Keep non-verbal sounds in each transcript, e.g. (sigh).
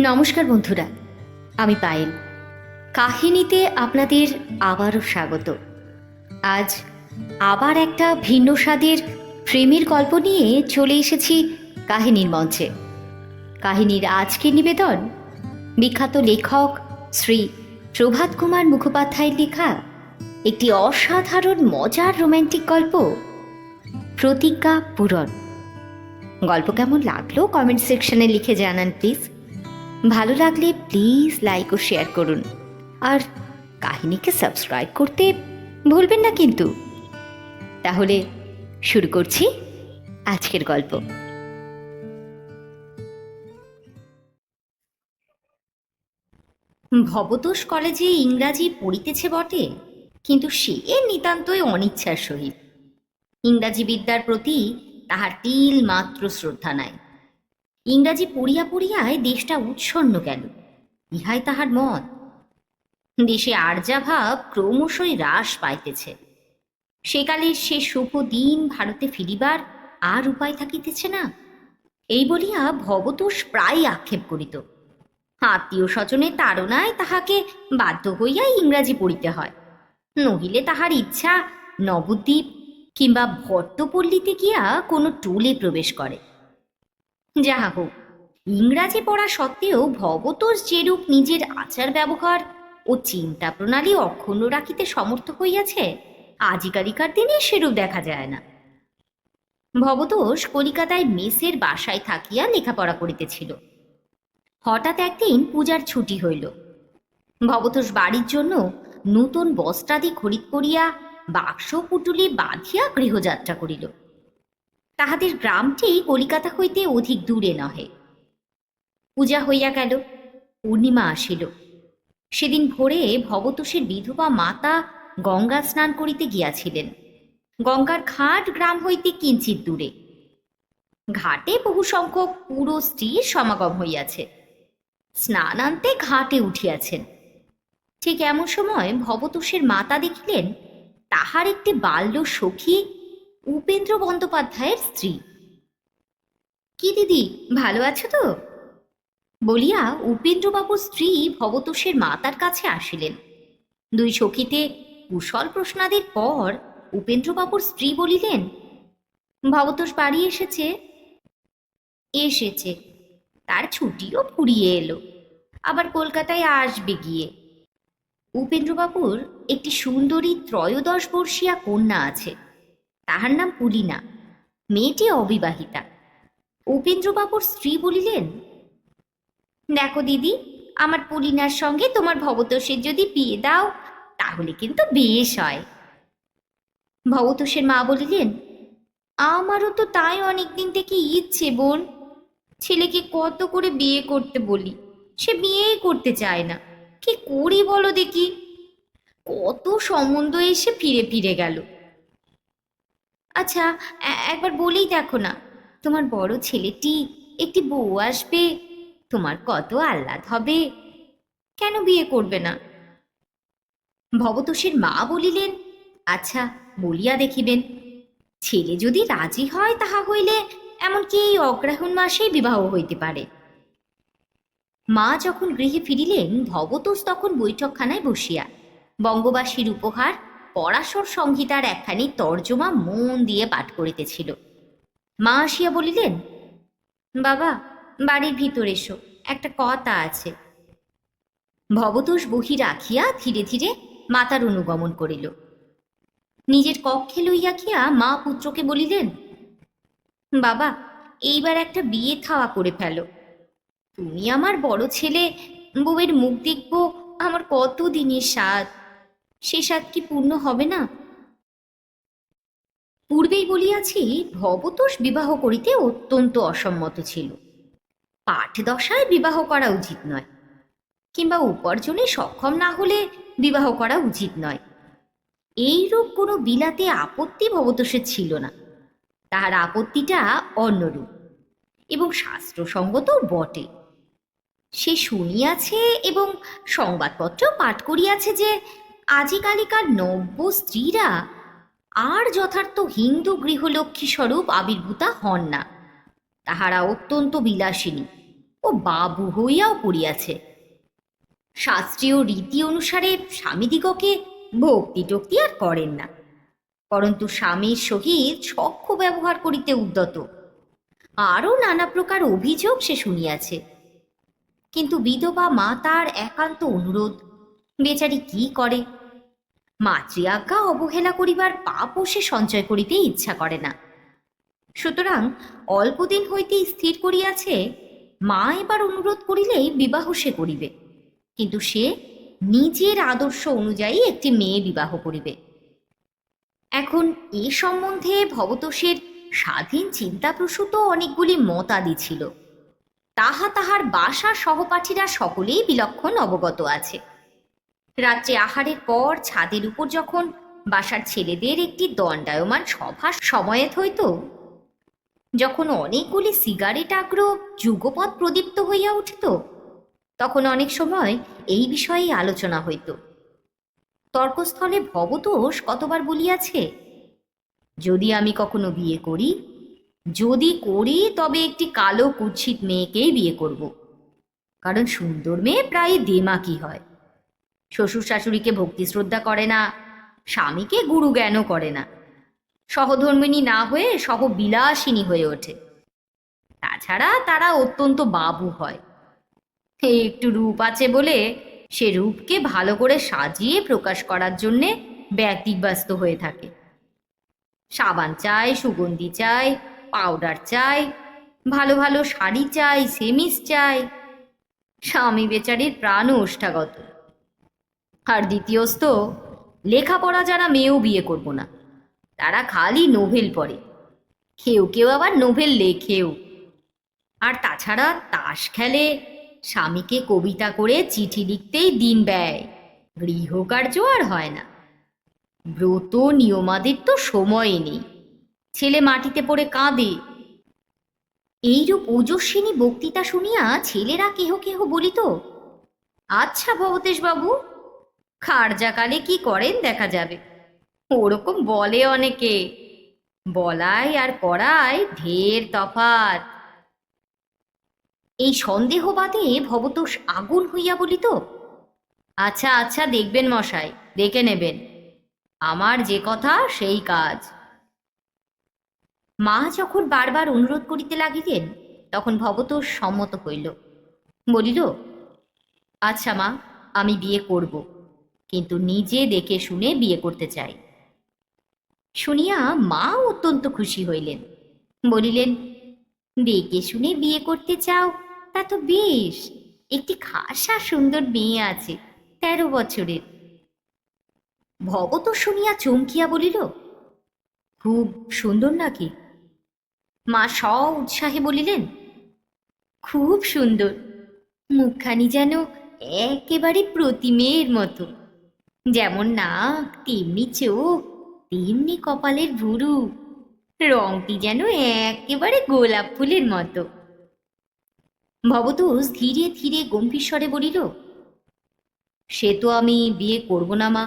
নমস্কার বন্ধুরা, আমি পায়েল। কাহিনীতে আপনাদের আবারও স্বাগত। আজ আবার একটা ভিন্ন স্বাদের প্রেমের গল্প নিয়ে চলে এসেছি কাহিনীর মঞ্চে। কাহিনীর আজকের নিবেদন, বিখ্যাত লেখক শ্রী প্রভাত কুমার মুখোপাধ্যায়ের লেখা একটি অসাধারণ মজার রোম্যান্টিক গল্প, প্রতিজ্ঞা পূরণ। গল্প কেমন লাগল কমেন্ট সেকশনে লিখে জানান, প্লিজ। ভালো লাগলে প্লিজ লাইক ও শেয়ার করুন। আর কাহিনীকে সাবস্ক্রাইব করতে ভুলবেন না কিন্তু। তাহলে শুরু করছি আজকের গল্প। ভবতোষ কলেজে ইংরাজি পড়িতেছে বটে, কিন্তু সে নিতান্তই অনিচ্ছার সহিত। ইংরাজি বিদ্যার প্রতি তাহার তিল মাত্র শ্রদ্ধা নাই। ইংরাজি পড়িয়া পড়িয়ায় দেশটা উচ্ছন্ন গেল। ইহাই তাহার মত। দেশে আর্যাভাব ক্রমশই হ্রাস পাইতেছে। সেকালের সে শুভ দিন ভারতে ফিরিবার আর উপায় থাকিতেছে না। এই বলিয়া ভবতোষ প্রায় আক্ষেপ করিত। আত্মীয় স্বজনের তাড়নায় তাহাকে বাধ্য হইয়াই ইংরাজি পড়িতে হয়। নহিলে তাহার ইচ্ছা নবদ্বীপ কিংবা ভট্টপল্লীতে গিয়া কোনো টুলে প্রবেশ করে। যাহা হোক ইংরাজি পড়া সত্ত্বেও ভবতোষ যেরূপ নিজের আচার ব্যবহার ও চিন্তা প্রণালী অক্ষুণ্ণ রাখিতে সমর্থ হইয়াছে আজিকালিকার দিনে সেরূপ দেখা যায় না। ভবতোষ কলিকাতায় মেসের বাসায় থাকিয়া লেখাপড়া করিতেছিল। হঠাৎ একদিন পূজার ছুটি হইল। ভবতোষ বাড়ির জন্য নূতন বস্ত্রাদি খরিদ করিয়া বাক্স পুটুলি বাঁধিয়া গৃহযাত্রা করিল। তাহাদের গ্রামটি কলিকাতা হইতে অধিক দূরে নহে। পূজা হইয়া গেল, পূর্ণিমা আসিল। সেদিন ভোরে ভবতোষের বিধবা মাতা গঙ্গা স্নান করিতে গিয়াছিলেন। গঙ্গার ঘাট গ্রাম হইতে কিঞ্চিত দূরে। ঘাটে বহু সংখ্যক পুরো স্ত্রীর সমাগম হইয়াছে। স্নানান্তে ঘাটে উঠিয়াছেন। ঠিক এমন সময় ভবতোষের মাতা দেখিলেন, তাহার একটি বাল্য সখী উপেন্দ্র বন্দ্যোপাধ্যায়ের স্ত্রী। কি দিদি, ভালো আছো তো? বলিয়া উপেন্দ্রবাবুর স্ত্রী ভবতোষের মাতার কাছে আসিলেন। দুই সখীতে কুশল প্রশ্নাদের পর উপেন্দ্রবাবুর স্ত্রী বলিলেন, ভবতোষ বাড়ি এসেছে? এসেছে। তার ছুটিও ফুরিয়ে এলো। আবার কলকাতায় আসবে গিয়ে। উপেন্দ্রবাবুর একটি সুন্দরী ত্রয়োদশ বর্ষীয়া কন্যা আছে। তাহার নাম পুলিনা। মেয়েটি অবিবাহিতা। উপেন্দ্রবাবুর স্ত্রী বলিলেন, দেখো দিদি, আমার পুলিনার সঙ্গে তোমার ভবতোষের যদি বিয়ে দাও, তাহলে কিন্তু বেশ হয়। ভবতোষের মা বলিলেন, আমারও তো তাই অনেকদিন থেকে ইচ্ছে বোন। ছেলেকে কত করে বিয়ে করতে বলি, সে বিয়েই করতে চায় না। কি করি বলো দেখি? কত সম্বন্ধ এসে ফিরে ফিরে গেল। আচ্ছা একবার বলেই দেখো না। তোমার বড় ছেলেটি একটি বউ আসবে, তোমার কত আহ্লাদ হবে, কেন বিয়ে করবে না? ভবতোষের মা বলিলেন আচ্ছা বলিয়া দেখিবেন। ছেলে যদি রাজি হয় তাহা হইলে এমনকি এই অগ্রহণ মাসেই বিবাহ হইতে পারে। মা যখন গৃহে ফিরিলেন, ভবতোষ তখন বৈঠকখানায় বসিয়া, বঙ্গবাসীর উপহার পরাশর সংহিতার একখানি তর্জমা মন দিয়ে পাঠ করিতেছিল। মা আসিয়া বলিলেন, বাবা, বাড়ির ভিতর এসো, একটা কথা আছে। ভবতোষ বহি রাখিয়া ধীরে ধীরে মাতার অনুগমন করিল। নিজের কক্ষে লইয়া গিয়া মা পুত্রকে বলিলেন, বাবা, এইবার একটা বিয়ে থাওয়া করে ফেলো। তুমি আমার বড় ছেলে, বউয়ের মুখ দেখব, আমার কত দিনের স্বাদ। সে স্বাদ কি পূর্ণ হবে না? পূর্বেই বলিয়াছি, ভবতোষ বিবাহ করিতে অত্যন্ত অসম্মত ছিল। পাঠ দশায় বিবাহ করা উচিত নয়, কিংবা উপার্জনে সক্ষম না হলে বিবাহ করা উচিত নয়। এইরূপ কোনো বিলাতে আপত্তি ভবতোষের ছিল না। তাহার আপত্তিটা অন্যরূপ, এবং শাস্ত্রসঙ্গত বটে। সে শুনিয়াছে এবং সংবাদপত্র পাঠ করিয়াছে যে আজিকালিকার নব্য স্ত্রীরা আর যথার্থ হিন্দু গৃহলক্ষ্মী স্বরূপ আবির্ভূতা হন না। তাহারা অত্যন্ত বিলাসিনী ও বাবু হইয়াও পড়িয়াছে। শাস্ত্রীয় রীতি অনুসারে স্বামীদিগকে ভক্তি টক্তি আর করেন না, পরন্তু স্বামীর সহিত সখ্য ব্যবহার করিতে উদ্যত। আরও নানা প্রকার অভিযোগ সে শুনিয়াছে। কিন্তু বিধবা মা তার একান্ত অনুরোধ, বেচারি কি করে? মাতৃআজ্ঞা অবহেলা করিবার পাপও সে সঞ্চয় করিতে ইচ্ছা করে না। সুতরাং অল্পদিন হইতে স্থির করিয়াছে, মা এবার অনুরোধ করিলেই বিবাহ সে করিবে। কিন্তু সে নিজের আদর্শ অনুযায়ী একটি মেয়ে বিবাহ করিবে। এখন এ সম্বন্ধে ভবতোষের স্বাধীন চিন্তাপ্রসূত অনেকগুলি মতাদি ছিল। তাহা তাহার বাসার সহপাঠীরা সকলেই বিলক্ষণ অবগত আছে। রাত্রে আহারের পর ছাদের উপর যখন বাসার ছেলেদের একটি দণ্ডায়মান সভা সময়েত হইত, যখন অনেকগুলি সিগারেট আগ্রহ যুগপৎ প্রদীপ্ত হইয়া উঠিত, তখন অনেক সময় এই বিষয়েই আলোচনা হইত। তর্কস্থলে ভবতোষ কতবার বলিয়াছে, যদি আমি কখনো বিয়ে করি, যদি করি তবে একটি কালো কুৎসিত মেয়েকেই বিয়ে করব, কারণ সুন্দর মেয়ে প্রায় দেমাকি হয়। শ্বশুর শাশুড়িকে ভক্তি শ্রদ্ধা করে না, স্বামীকে গুরু জ্ঞানও করে না। সহধর্মিনী না হয়ে সহবিলাসিনী হয়ে ওঠে। তাছাড়া তারা অত্যন্ত বাবু হয়। একটু রূপ আছে বলে সে রূপকে ভালো করে সাজিয়ে প্রকাশ করার জন্যে ব্যতিব্যস্ত হয়ে থাকে। সাবান চাই, সুগন্ধি চাই, পাউডার চাই, ভালো ভালো শাড়ি চাই সেমিস চাই। স্বামী বেচারির প্রাণ ওষ্ঠাগত। আর দ্বিতীয়স্থ, লেখাপড়া যারা মেয়েও বিয়ে করব না। তারা খালি নোভেল পড়ে। কেউ কেউ আবার নোভেল লেখেও। আর তাছাড়া তাস খেলে, স্বামীকে কবিতা করে চিঠি লিখতেই দিন ব্যয়। গৃহকার্য আর হয় না। ব্রত নিয়মাদের তো সময় নেই। ছেলে মাটিতে পড়ে কাঁদে। এইরূপ ওজস্বিনী বক্তৃতা শুনিয়া ছেলেরা কেহ কেহ বলিত আচ্ছা ভবতেশ বাবু খারজাকালে কি করেন দেখা যাবে। ওরকম বলে অনেকে। বলাই আর করায় ঢের তফাত এই সন্দেহবাদে ভবতোষ আগুন হইয়া বলিত আচ্ছা আচ্ছা দেখবেন মশাই, দেখে নেবেন। আমার যে কথা, সেই কাজ। মা যখন বারবার অনুরোধ করিতে লাগিলেন, তখন ভবতোষ সম্মত হইল। বলিল আচ্ছা মা, আমি বিয়ে করব। কিন্তু নিজে দেখে শুনে বিয়ে করতে চাই। শুনিয়া মা অত্যন্ত খুশি হইলেন। বলিলেন, দেখে শুনে বিয়ে করতে চাও? তা তো বেশ। একটি খাসা সুন্দর মেয়ে আছে, তেরো বছরের। ভগত শুনিয়া চমকিয়া বলিল, খুব সুন্দর নাকি? মা স উৎসাহে বলিলেন, খুব সুন্দর। মুখখানি যেন একেবারে প্রতিমের মতো। যেমন নাক তেমনি চোখ তেমনি কপালের ভুরু। রংটি যেন একেবারে গোলাপ ফুলের মতো। ভবতোষ ধীরে ধীরে গম্ভীর স্বরে বলিল, সে তো আমি বিয়ে করব না, মা।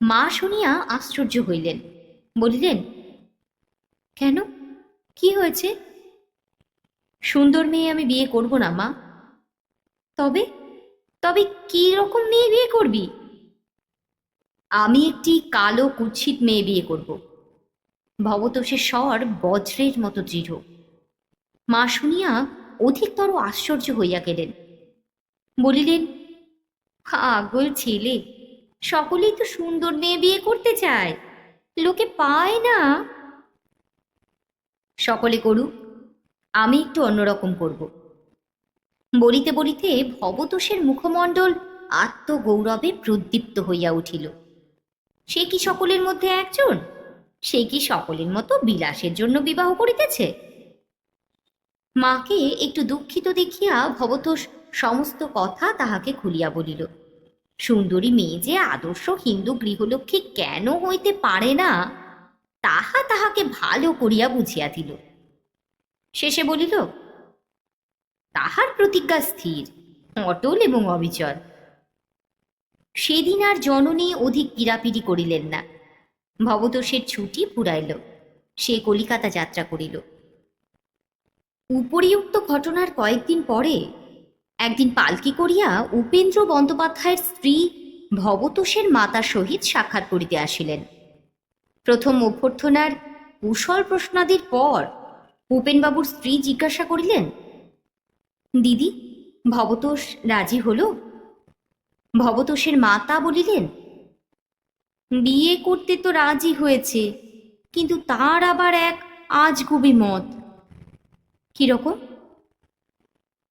মা শুনিয়া আশ্চর্য হইলেন, বলিলেন, কেন? কি হয়েছে? সুন্দর মেয়ে আমি বিয়ে করব না, মা। তবে তবে কি রকম মেয়ে বিয়ে করবি? আমি একটি কালো কুৎসিত মেয়ে বিয়ে করব। ভবতোষের স্বর বজ্রের মতো দৃঢ়। মা শুনিয়া অধিকতর আশ্চর্য হইয়া গেলেন। বলিলেন, পাগল ছেলে, সকলেই তো সুন্দর মেয়ে বিয়ে করতে চায়, লোকে পায় না? সকলে করুক, আমি একটু অন্যরকম করব। বলিতে বলিতে ভবতোষের মুখমণ্ডল আত্মগৌরবে প্রদীপ্ত হইয়া উঠিল। সে কি সকলের মধ্যে একজন? সে কি সকলের মতো বিলাসের জন্য বিবাহ করিতেছে? মাকে একটু দুঃখিত দেখিয়া ভবতোষ সমস্ত কথা তাহাকে খুলিয়া বলিল, সুন্দরী মেয়ে যে আদর্শ হিন্দু গৃহলক্ষ্মী কেন হইতে পারে না? তাহা তাহাকে ভালো করিয়া বুঝিয়া দিল। শেষে বলিল তাহার প্রতিজ্ঞা স্থির, অটল এবং অবিচল। সেদিন আর জননী অধিক পীড়াপিড়ি করিলেন না। ভবতোষের ছুটি পুরাইল, সে কলিকাতা যাত্রা করিল। উপরিউক্ত ঘটনার কয়েকদিন পরে, একদিন পালকি করিয়া উপেন্দ্র বন্দ্যোপাধ্যায়ের স্ত্রী ভবতোষের মাতার সহিত সাক্ষাৎ করিতে আসিলেন। প্রথম অভ্যর্থনার কুশল প্রশ্নাদির পর উপেনবাবুর স্ত্রী জিজ্ঞাসা করিলেন দিদি, ভবতোষ রাজি হল? ভবতোষের মাতা বলিলেন, বিয়ে করতে তো রাজি হয়েছে, কিন্তু তার আবার এক আজগুবি মত। কীরকম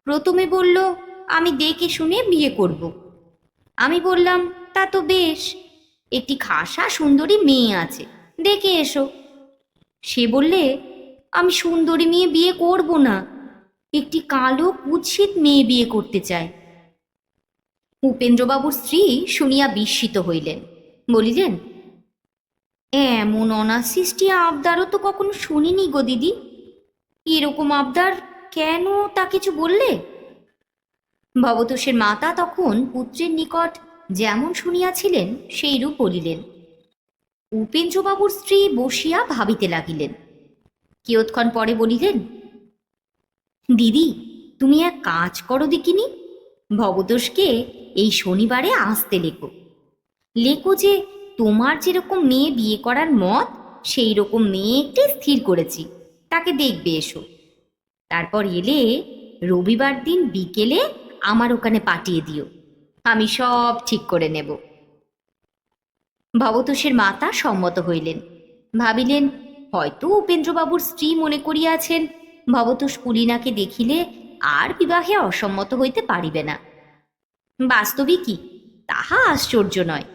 প্রথমে বলল, আমি দেখে শুনে বিয়ে করব। আমি বললাম, তা তো বেশ, একটি খাসা সুন্দরী মেয়ে আছে, দেখে এসো। সে বললে, আমি সুন্দরী মেয়ে বিয়ে করব না একটি কালো কুৎসিত মেয়ে বিয়ে করতে চায়। উপেন্দ্রবাবুর স্ত্রী শুনিয়া বিস্মিত হইলেন। বলিলেন, এমন অনাসৃষ্টি আবদারও তো কখনো শুনিনি গো দিদি। এরকম আবদার কেন তা কিছু বললে? ভবতোষের মাতা তখন পুত্রের নিকট যেমন শুনিয়াছিলেন, সেইরূপ বলিলেন। উপেন্দ্রবাবুর স্ত্রী বসিয়া ভাবিতে লাগিলেন। কিয়ৎক্ষণ পরে বলিলেন দিদি, তুমি এক কাজ করো দেখিনি? ভবতোষকে এই শনিবারে আসতে লেখো। লেখো যে, তোমার যেরকম মেয়ে বিয়ে করার মত সেই রকম মেয়ে একটি স্থির করেছি। তাকে দেখবে এসো। তারপর এলে রবিবার দিন বিকেলে আমার ওখানে পাঠিয়ে দিও। আমি সব ঠিক করে নেব। ভবতোষের মাতা সম্মত হইলেন। ভাবিলেন, হয়তো উপেন্দ্রবাবুর স্ত্রী মনে করিয়াছেন ভবতোষ পুলিনাকে দেখিলে আর বিবাহে অসম্মত হইতে পারিবে না। বাস্তবিকই তাহা আশ্চর্য নয়,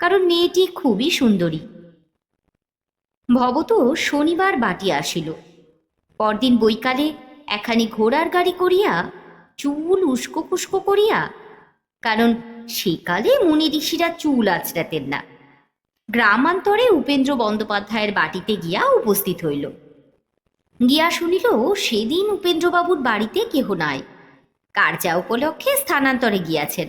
কারণ মেয়েটি খুবই সুন্দরী। ভবত শনিবার বাটি আসিল। পরদিন বৈকালে এখানি ঘোড়ার গাড়ি করিয়া চুল উস্কো ফুস্কো করিয়া, কারণ সেকালে মুনি ঋষিরা চুল আঁচড়াতেন না, গ্রামান্তরে উপেন্দ্র বন্দ্যোপাধ্যায়ের বাটিতে গিয়া উপস্থিত হইল। গিয়া শুনিল সেদিন উপেন্দ্রবাবুর বাড়িতে কেহ নাই। কার্যা উপলক্ষে স্থানান্তরে গিয়াছেন।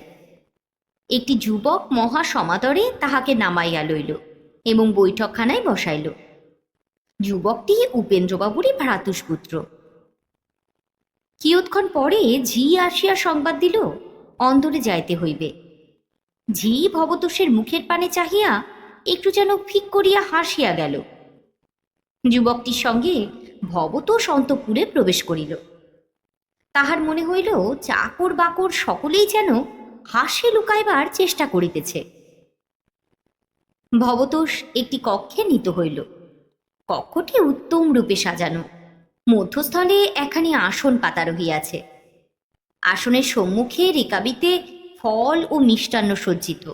একটি যুবক মহা সমাদরে তাহাকে নামাইয়া লইল এবং বৈঠকখানায় বসাইল। যুবকটি উপেন্দ্রবাবুরই ভ্রাতুষ্পুত্র। কিয়ৎক্ষণ পরে ঝি আসিয়া সংবাদ দিল, অন্দরে যাইতে হইবে। ঝি ভবতোষের মুখের পানে চাহিয়া একটু যেন ফিক করিয়া হাসিয়া গেল। যুবকটির সঙ্গে ভবতোষ অন্তপুরে প্রবেশ করিল। তাহার মনে হইল, চাকর বাকর সকলেই যেন হাসি লুকাইবার চেষ্টা করিতেছে। ভবতোষ একটি কক্ষে নিত হইল। কক্ষটি উত্তম রূপে সাজানো। মধ্যস্থলে এখানে আসন পাতা রহিয়াছে। আসনের সম্মুখে রেকাবিতে ফল ও মিষ্টান্ন সজ্জিত।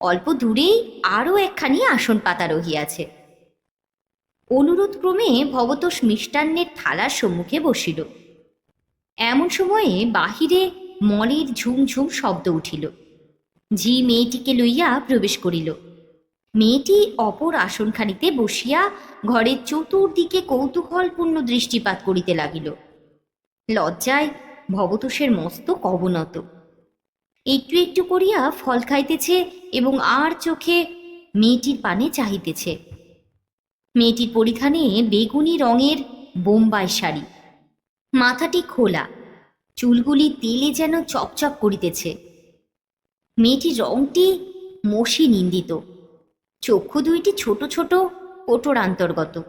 অল্প দূরেই আরও একখানি আসন পাতা রহিয়াছে। অনুরোধ ক্রমে ভবতোষ মিষ্টান্নের থালার সম্মুখে বসিল। এমন সময়ে বাহিরে মলের ঝুমঝুম শব্দ উঠিল। ঝি মেয়েটিকে লইয়া প্রবেশ করিল। মেয়েটি অপর আসনখানিতে বসিয়া ঘরের চতুর্দিকে কৌতূহলপূর্ণ দৃষ্টিপাত করিতে লাগিল। লজ্জায় ভবতোষের মস্তক অবনত। একটু একটু করিয়া ফল খাইতেছে এবং আর চোখে মেয়েটির পানে চাহিতেছে। মেয়েটির পরিধানে বেগুনি রঙের বোম্বাই শাড়ি। মাথাটি খোলা, চুলগুলি তেলে যেন চকচক করিতেছে। মেয়েটির রংটি মসি নিন্দিত। চক্ষু দুইটি ছোট ছোট কোটরান্তর্গত।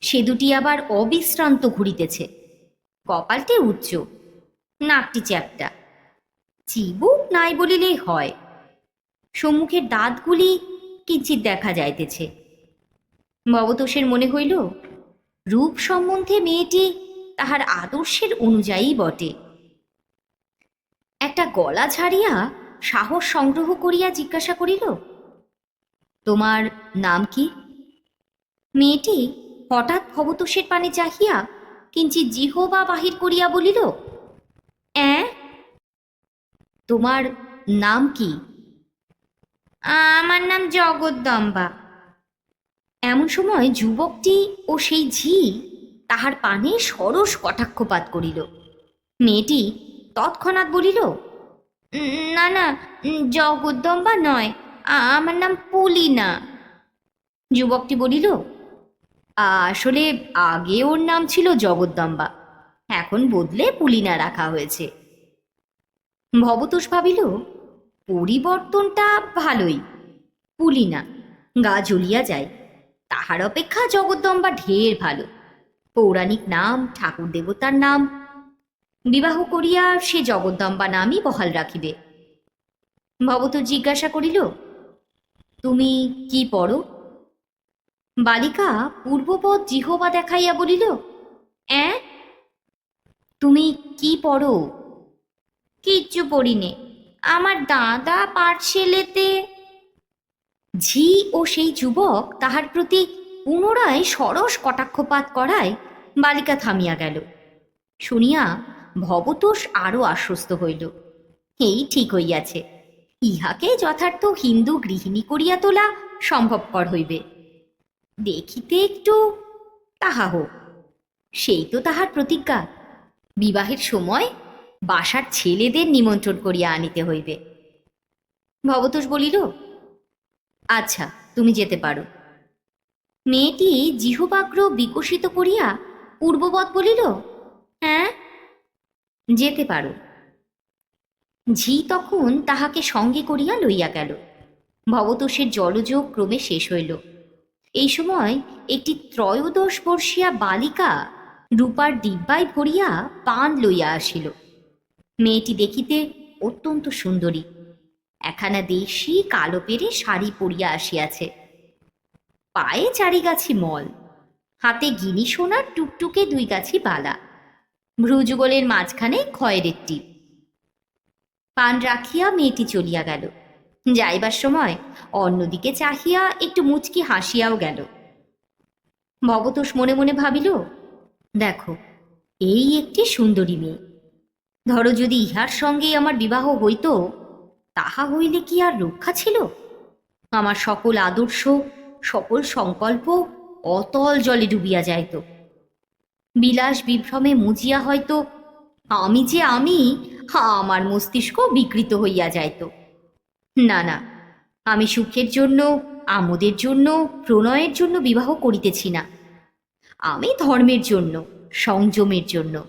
সে দুটি আবার অবিশ্রান্ত ঘুরিতেছে। কপালটি উচ্চ, নাকটি চ্যাপটা। চিবুক নাই বলিলেই হয়। সম্মুখের দাঁতগুলি কিঞ্চিত দেখা যাইতেছে। ভবতোষের মনে হইল, রূপ সম্বন্ধে মেয়েটি তাহার আদর্শের অনুযায়ী বটে। একটা গলা ঝাড়িয়া সাহস সংগ্রহ করিয়া জিজ্ঞাসা করিল, তোমার নাম কি? মেয়েটি হঠাৎ ভবতোষের পানে চাহিয়া কিঞ্চিত জিহবা বাহির করিয়া বলিল, অ্যাঁ? তোমার নাম কি? আমার নাম জগদ্দম্বা। এমন সময় যুবকটি ও সেই ঝি তাহার পানে সরস কটাক্ষপাত করিল। মেয়েটি তৎক্ষণাৎ বলিল "উম, না না জগদ্দম্বা নয় আমার নাম পুলিনা। যুবকটি বলিল আসলে আগে ওর নাম ছিল জগদ্দম্বা এখন বদলে পুলিনা রাখা হয়েছে। ভবতোষ ভাবিল পরিবর্তনটা ভালোই পুলিনা গা জ্বলিয়া যায়। তাহার অপেক্ষা জগদ্দম্বা ঢের ভালো। পৌরাণিক নাম, ঠাকুর দেবতার নাম। বিবাহ করিয়া সে জগদ্দম্বা নামই বহাল রাখিবে। ভবত জিজ্ঞাসা করিল, তুমি কি পড়ো? বালিকা পূর্বপদ জিহবা দেখাইয়া বলিল, অ্যাঁ? তুমি কি পড়ো? কিচ্ছু পড়িনে আমার দাদা পাঠশেলেতে ঝি ও সেই যুবক তাহার প্রতি পুনরায় সরস কটাক্ষপাত করায় বালিকা থামিয়া গেল। শুনিয়া ভবতোষ আরও আশ্বস্ত হইল। এই ঠিক হইয়াছে। ইহাকে যথার্থ হিন্দু গৃহিণী করিয়া তোলা সম্ভবকর হইবে। দেখিতে একটু তাহা হোক। সেই তো তাহার প্রতিজ্ঞা। বিবাহের সময় বাসার ছেলেদের নিমন্ত্রণ করিয়া আনিতে হইবে। ভবতোষ বলিল আচ্ছা তুমি যেতে পারো। মেয়েটি জিহবাগ্র বিকশিত করিয়া পূর্ববৎ বলিল হ্যাঁ যেতে পারো। ঝি তখন তাহাকে সঙ্গে করিয়া লইয়া গেল। ভবতোষের জলযোগ ক্রমে শেষ হইল। এই সময় একটি ত্রয়োদশ বর্ষীয়া বালিকা রূপার ডিব্বায় ভরিয়া পান লইয়া আসিল। মেয়েটি দেখিতে অত্যন্ত সুন্দরী। একখানা দেশি কালো পেরে শাড়ি পরিয়া আসিয়াছে। পায়ে চারি গাছি মল, হাতে গিনি সোনার টুকটুকে দুই গাছি বালা, ভ্রুযুগলের মাঝখানে খয়ের টিপ। পান রাখিয়া মেয়েটি চলিয়া গেল। যাইবার সময় অন্যদিকে চাহিয়া একটু মুচকি হাসিয়াও গেল। ভগতোষ মনে মনে ভাবিল, দেখো, এই একটি সুন্দরী মেয়ে। ধরো যদি ইহার সঙ্গেই আমার বিবাহ হইত তাহা হইলে কি আর রক্ষা ছিল? আমার সকল আদর্শ, সকল সংকল্প অতল জলে ডুবিয়া যাইত। বিলাস বিভ্রমে মুজিয়া হয়তো আমি যে আমি আমার মস্তিষ্ক বিকৃত হইয়া যাইত। না না, আমি সুখের জন্য, আমোদের জন্য, প্রণয়ের জন্য বিবাহ করিতেছি না। আমি ধর্মের জন্য, সংযমের জন্য।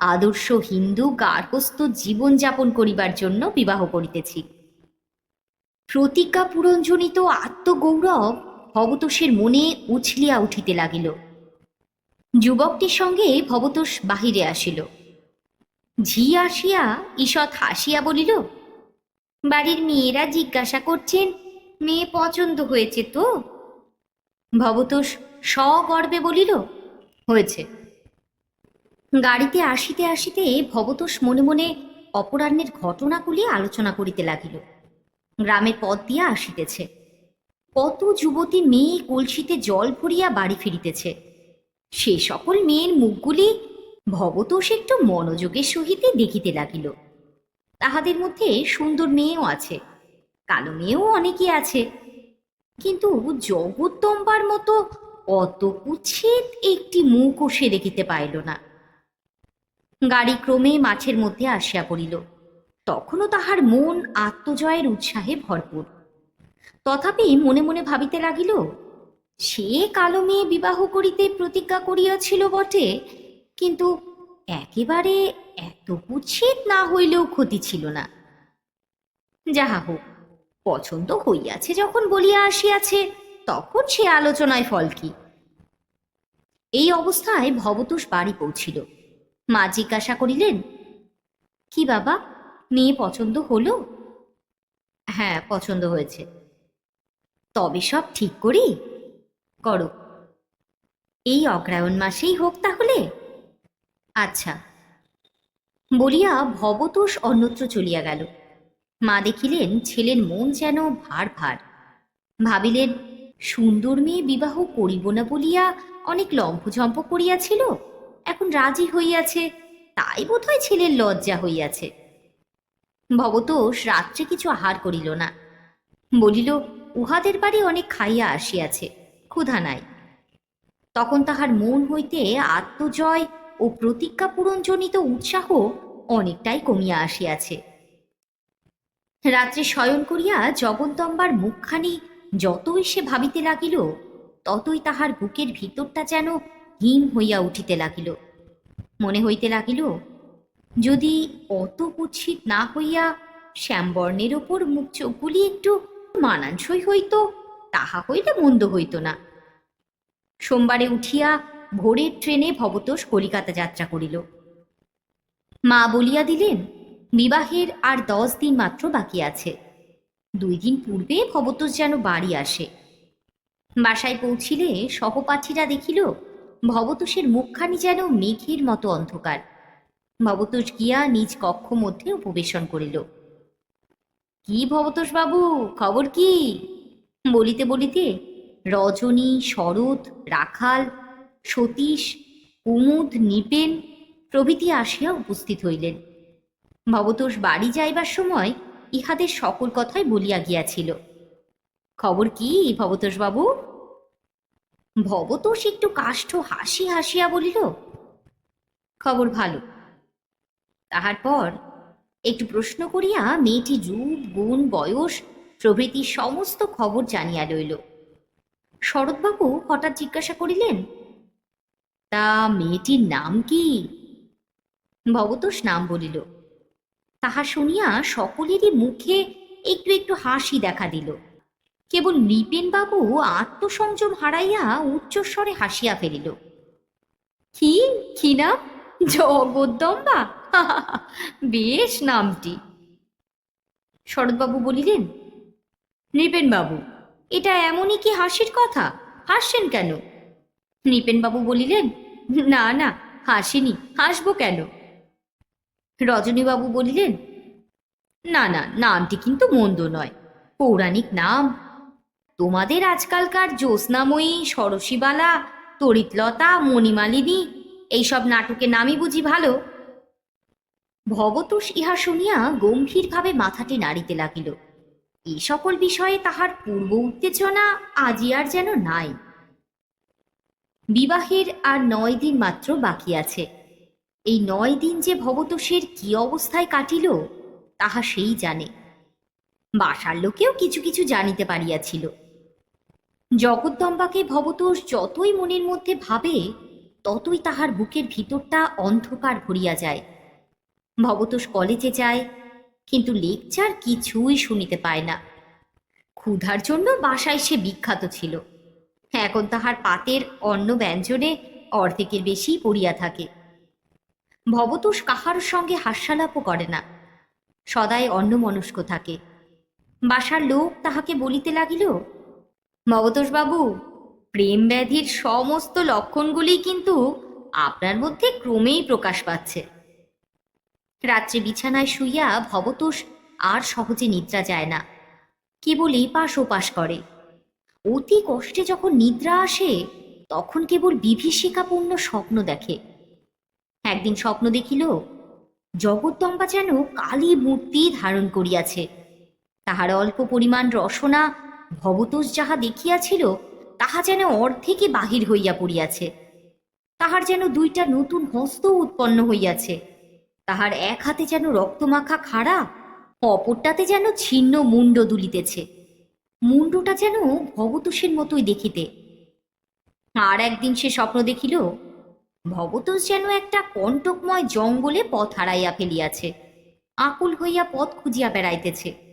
আদর্শ হিন্দু গার্হস্থ জীবনযাপন করিবার জন্য বিবাহ করিতেছি। প্রতিজ্ঞা পূরণজনিত আত্মগৌরব ভবতোষের মনে উছলিয়া উঠিতে লাগিল। যুবকটির সঙ্গে ভবতোষ বাহিরে আসিল। ঝি আসিয়া ঈষৎ হাসিয়া বলিল, বাড়ির মেয়েরা জিজ্ঞাসা করছেন, মেয়ে পছন্দ হয়েছে তো? ভবতোষ সগর্বে বলিল, হয়েছে। গাড়িতে আসিতে আসিতে ভবতোষ মনে মনে অপরাহ্নের ঘটনাগুলি আলোচনা করিতে লাগিল। গ্রামের পথ দিয়া আসিতেছে। কত যুবতী মেয়ে কলসিতে জল ভরিয়া বাড়ি ফিরিতেছে। সে সকল মেয়ের মুখগুলি ভবতোষ একটু মনোযোগের সহিতে দেখিতে লাগিল। তাহাদের মধ্যে সুন্দর মেয়েও আছে, কালো মেয়েও অনেকই আছে। কিন্তু জগদ্দম্বার মতো অত কুচ্ছিত একটি মুখও সে দেখিতে পাইল না। গাড়ি ক্রমে মাছের মধ্যে আসিয়া পড়িল। তখনও তাহার মন আত্মজয়ের উৎসাহে ভরপুর। তথাপি মনে মনে ভাবিতে লাগিল, সে কালো মেয়ে বিবাহ করিতে প্রতিজ্ঞা করিয়াছিল বটে, কিন্তু একেবারে এত কুচ্ছিত না হইলেও ক্ষতি ছিল না। যাহা হোক, পছন্দ হইয়াছে যখন বলিয়া আসিয়াছে, তখন সে আলোচনায় ফল কি? এই অবস্থায় ভবতোষ বাড়ি পৌঁছিল। মা জিজ্ঞাসা করিলেন, কি বাবা, মেয়ে পছন্দ হলো? হ্যাঁ পছন্দ হয়েছে। তবে সব ঠিক করি? করো। এই অগ্রায়ণ মাসেই হোক তাহলে? আচ্ছা। বলিয়া ভবতোষ অন্যত্র চলিয়া গেল। মা দেখিলেন ছেলের মন যেন ভার ভার। ভাবিলেন, সুন্দর মেয়ে বিবাহ করিব না বলিয়া অনেক লম্ফঝম্প করিয়াছিল? এখন রাজি হইয়াছে, তাই বোধহয় ছেলের লজ্জা হইয়াছে। ভবতোষ রাত্রে কিছু আহার করিল না। বলিল, উহাদের বাড়ি অনেক খাইয়া আসিয়াছে, ক্ষুধা নাই। তখন তাহার মন হইতে আত্মজয় ও প্রতিজ্ঞা পূরণজনিত উৎসাহ অনেকটাই কমিয়া আসিয়াছে। রাত্রে শয়ন করিয়া জগদ্দম্বার মুখখানি যতই সে ভাবিতে লাগিল, ততই তাহার বুকের ভিতরটা যেন হিম হইয়া উঠিতে লাগিল। মনে হইতে লাগিল, যদি অত কুৎসিত না হইয়া শ্যামবর্ণের ওপর মুখ চোখগুলি একটু মানানসই হইত, তাহা হইলে মন্দ হইত না। সোমবারে উঠিয়া ভোরের ট্রেনে ভবতোষ কলিকাতা যাত্রা করিল। মা বলিয়া দিলেন, বিবাহের আর দশ দিন মাত্র বাকি আছে। দুই দিন পূর্বে ভবতোষ যেন বাড়ি আসে। বাসায় পৌঁছিলে সহপাঠীরা দেখিল ভবতোষের মুখখানি যেন মেঘের মতো অন্ধকার। ভবতোষ গিয়া নিজ কক্ষ মধ্যে উপবেশন করিল। কি ভবতোষ বাবু, খবর কি? বলিতে বলিতে রজনী, শরৎ, রাখাল, সতীশ, কুমুদ, নিপেন প্রভৃতি আসিয়া উপস্থিত হইলেন। ভবতোষ বাড়ি যাইবার সময় ইহাদের সকল কথাই বলিয়া গিয়াছিল। খবর কি ভবতোষ বাবু? ভবতোষ একটু কাষ্ঠ হাসি হাসিয়া বলিল, খবর ভালো। তাহার পর একটু প্রশ্ন করিয়া মেয়েটি রূপ গুণ, বয়স, প্রভৃতি সমস্ত খবর জানিয়া লইল। শরৎবাবু হঠাৎ জিজ্ঞাসা করিলেন, তা মেয়েটির নাম কি? ভবতোষ নাম বলিল, তাহা শুনিয়া সকলেরই মুখে একটু একটু হাসি দেখা দিল। কেবল নৃপেনবাবু আত্মসংযম হারাইয়া উচ্চস্বরে হাসিয়া ফেলিল। কি? কি নাম? জগদ্দম্বা? (laughs) বেশ নামটি। শরৎবাবু বলিলেন, নৃপেনবাবু, এটা এমনই কি হাসির কথা? হাসছেন কেন? নৃপেনবাবু বলিলেন, না না, হাসিনি, হাসবো কেন? রজনীবাবু বলিলেন, না না, নামটি কিন্তু মন্দ নয়। পৌরাণিক নাম তোমাদের আজকালকার জ্যোৎস্নাময়ী, সরসীবালা, তরিতলতা, মণিমালিনী, এইসব নাটকে নামই বুঝি ভালো? ভবতোষ ইহা শুনিয়া গম্ভীরভাবে মাথাটি নাড়িতে লাগিল। এই সকল বিষয়ে তাহার পূর্ব উত্তেজনা আজি আর যেন নাই। বিবাহের আর নয় দিন মাত্র বাকি আছে। এই নয় দিন যে ভবতোষের কি অবস্থায় কাটিল, তাহা সেই জানে। বাসার লোকেও কিছু কিছু জানিতে পারিয়াছিল। জগদ্দম্বাকে ভবতোষ যতই মনের মধ্যে ভাবে, ততই তাহার বুকের ভিতরটা অন্ধকার ভরিয়া যায়। ভবতোষ কলেজে যায়, কিন্তু লেকচার কিছুই শুনিতে পায় না। ক্ষুধার জন্য বাসায় সে বিখ্যাত ছিল। এখন তাহার পাতের অন্ন ব্যঞ্জনে অর্ধেকের বেশি পড়িয়া থাকে। ভবতোষ কাহার সঙ্গে হাস্যালাপও করে না। সদাই অন্যমনস্ক থাকে। বাসার লোক তাহাকে বলিতে লাগিল ভবতোষবাবু প্রেম ব্যাধির সমস্ত লক্ষণগুলি কিন্তু আপনার মধ্যে ক্রমেই প্রকাশ পাচ্ছে। রাত্রে বিছানায় শুইয়া ভবতোষ আর সহজে নিদ্রা যায় না কেবল এপাশ ওপাশ করে। অতি কষ্টে যখন নিদ্রা আসে, তখন কেবল বিভীষিকাপূর্ণ স্বপ্ন দেখে। একদিন স্বপ্ন দেখিল, জগদ্দম্বা যেন কালী মূর্তি ধারণ করিয়াছে। তাহার অল্প পরিমাণ রসনা ভবতোষ যাহা দেখিয়াছিল, তাহা যেন অর্ধেকে বাহির হইয়া পড়িয়াছে। তাহার যেন দুইটা নতুন হস্ত উৎপন্ন হইয়াছে। তাহার এক হাতে যেন রক্তমাখা খাড়া, অপরটাতে যেন ছিন্ন মুন্ড দুলিতেছে। মুন্ডটা যেন ভবতোষের মতোই দেখিতে। আর একদিন সে স্বপ্ন দেখিল, ভবতোষ যেন একটা কণ্টকময় জঙ্গলে পথ হারাইয়া ফেলিয়াছে। আকুল হইয়া পথ খুঁজিয়া বেড়াইতেছে।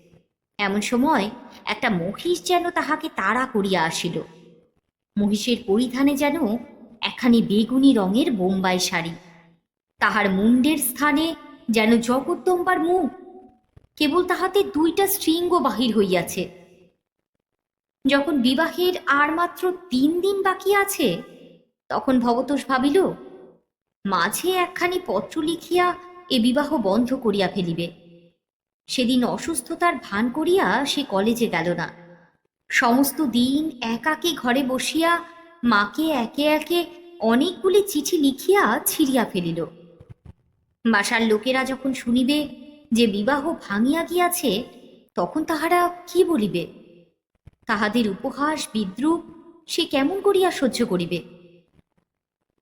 এমন সময় একটা মহিষ যেন তাহাকে তাড়া করিয়া আসিল। মহিষের পরিধানে যেন একখানি বেগুনি রঙের বোম্বাই শাড়ি। তাহার মুন্ডের স্থানে যেন জগদ্দম্বার মুখ। কেবল তাহাতে দুইটা শৃঙ্গ বাহির হইয়াছে। যখন বিবাহের আর মাত্র তিন দিন বাকি আছে, তখন ভবতোষ ভাবিল, মাঝে একখানি পত্র লিখিয়া এ বিবাহ বন্ধ করিয়া ফেলিবে। সেদিন অসুস্থতার ভান করিয়া সে কলেজে গেল না। সমস্ত দিন একাকে ঘরে বসিয়া মাকে একে একে অনেকগুলি চিঠি লিখিয়া ছিঁড়িয়া ফেলিল। বাসার লোকেরা যখন শুনিবে যে বিবাহ ভাঙিয়া গিয়াছে, তখন তাহারা কি বলিবে? তাহাদের উপহাস বিদ্রুপ সে কেমন করিয়া সহ্য করিবে?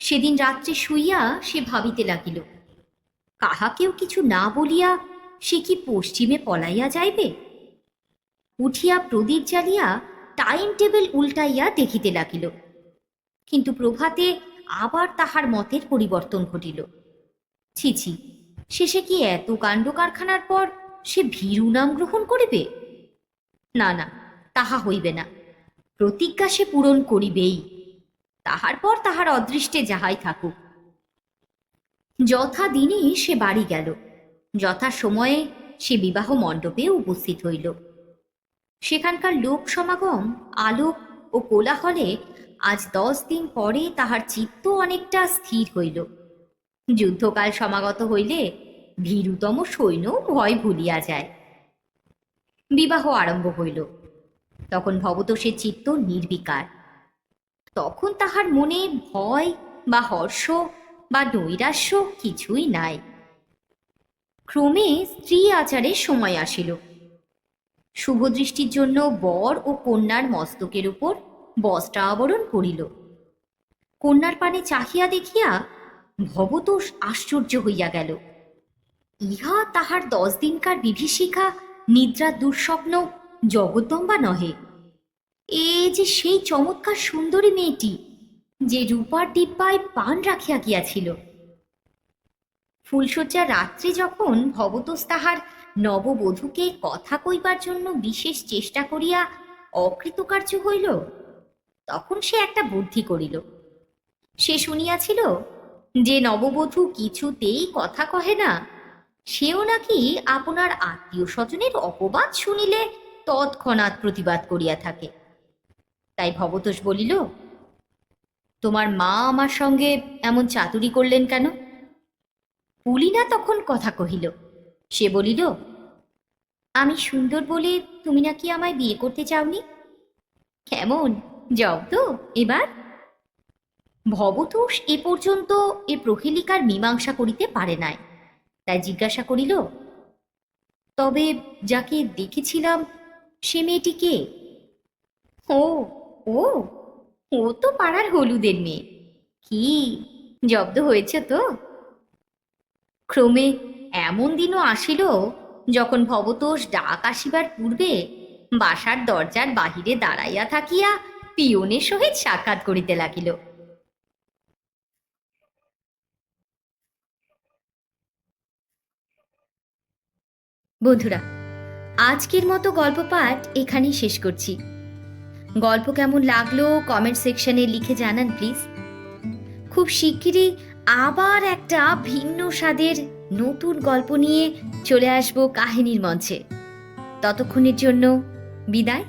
সেদিন রাত্রে শুইয়া সে ভাবিতে লাগিল, কাহাকেও কিছু না বলিয়া সে কি পশ্চিমে পলাইয়া যাইবে? উঠিয়া প্রদীপ জ্বালিয়া টাইম টেবিল উল্টাইয়া দেখিতে লাগিল। কিন্তু প্রভাতে আবার তাহার মতের পরিবর্তন ঘটিল। ছিছি শেষে কি এত কাণ্ড কারখানার পর সে ভীরু নাম গ্রহণ করিবে? না না, তাহা হইবে না। প্রতিজ্ঞা সে পূরণ করিবেই। তাহার পর তাহার অদৃষ্টে যাহাই থাকুক। যথা দিনে সে বাড়ি গেল। যথা সময়ে সে বিবাহ মণ্ডপে উপস্থিত হইল। সেখানকার লোক সমাগম, আলোক ও কোলাহলে আজ দশ দিন পরে তাহার চিত্ত অনেকটা স্থির হইল। যুদ্ধকাল সমাগত হইলে ভীরুতম সৈন্য ভয় ভুলিয়া যায়। বিবাহ আরম্ভ হইল। তখন ভবতোষের চিত্ত নির্বিকার। তখন তাহার মনে ভয় বা হর্ষ বা নৈরাশ্য কিছুই নাই। ক্রমে স্ত্রী আচারের সময় আসিল। শুভদৃষ্টির জন্য বর ও কন্যার মস্তকের উপর বস্ত্র আবরণ করিল। কন্যার পানে চাহিয়া দেখিয়া ভবতোষ আশ্চর্য হইয়া গেল। ইহা তাহার দশ দিনকার বিভীষিকা নিদ্রার দুঃস্বপ্ন, জগদ্দম্বা নহে। এ যে সেই চমৎকার সুন্দরী মেয়েটি, যে রূপার ডিব্বায় পান রাখিয়া গিয়াছিল। ফুলশয্যা রাত্রে যখন ভবতোষ তাহার নববধূকে কথা কইবার জন্য বিশেষ চেষ্টা করিয়া অকৃতকার্য হইল, তখন সে একটা বুদ্ধি করিল। সে শুনিয়াছিল, যে নববধূ কিছুতেই কথা কহে না, সেও নাকি আপনার আত্মীয় স্বজনের অপবাদ শুনিলে তৎক্ষণাৎ প্রতিবাদ করিয়া থাকে। তাই ভবতোষ বলিল, তোমার মা আমার সঙ্গে এমন চাতুরি করলেন কেন? পুলিনা তখন কথা কহিল, সে বলিল, আমি সুন্দর বলে তুমি নাকি আমায় বিয়ে করতে চাওনি? কেমন? যাও তো, এবার। ভবতোষ এ পর্যন্ত এ প্রহেলিকার মীমাংসা করিতে পারে নাই। তাই জিজ্ঞাসা করিল, তবে যাকে দেখেছিলাম, সে মেয়েটি কে? ও ও ও তো পাড়ার হলুদের মেয়ে। কি জব্দ হয়েছে তো? ক্রমে এমন দিনও আসিল যখন ভবতোষ ডাক আসিবার পূর্বে বাসার দরজার বাহিরে দাঁড়াইয়া থাকিয়া পিয়নের সহিত সাক্ষাৎ করিতে লাগিল। বন্ধুরা, আজকের মতো গল্প পাঠ এখানেই শেষ করছি। গল্প কেমন লাগল কমেন্ট সেকশনে লিখে জানান প্লিজ। খুব শিগগিরই আবার একটা ভিন্ন স্বাদের নতুন গল্প নিয়ে চলে আসব কাহিনীর মঞ্চে। ততক্ষণের জন্য বিদায়।